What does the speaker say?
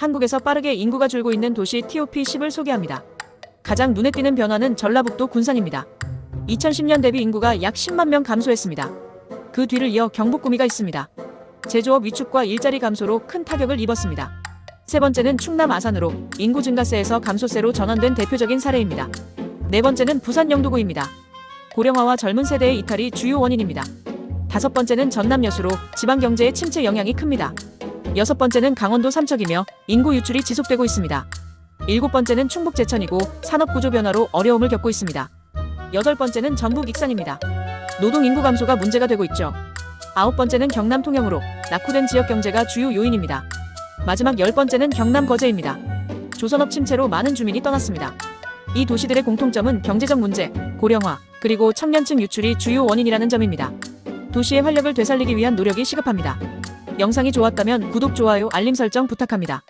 한국에서 빠르게 인구가 줄고 있는 도시 TOP10을 소개합니다. 가장 눈에 띄는 변화는 전라북도 군산입니다. 2010년 대비 인구가 약 10만 명 감소했습니다. 그 뒤를 이어 경북 구미가 있습니다. 제조업 위축과 일자리 감소로 큰 타격을 입었습니다. 세 번째는 충남 아산으로 인구 증가세에서 감소세로 전환된 대표적인 사례입니다. 네 번째는 부산 영도구입니다. 고령화와 젊은 세대의 이탈이 주요 원인입니다. 다섯 번째는 전남 여수로 지방 경제의 침체 영향이 큽니다. 여섯 번째는 강원도 삼척이며 인구 유출이 지속되고 있습니다. 일곱 번째는 충북 제천이고 산업 구조 변화로 어려움을 겪고 있습니다. 여덟 번째는 전북 익산입니다. 노동 인구 감소가 문제가 되고 있죠. 아홉 번째는 경남 통영으로 낙후된 지역 경제가 주요 요인입니다. 마지막 열 번째는 경남 거제입니다. 조선업 침체로 많은 주민이 떠났습니다. 이 도시들의 공통점은 경제적 문제, 고령화, 그리고 청년층 유출이 주요 원인이라는 점입니다. 도시의 활력을 되살리기 위한 노력이 시급합니다. 영상이 좋았다면 구독, 좋아요, 알림 설정 부탁합니다.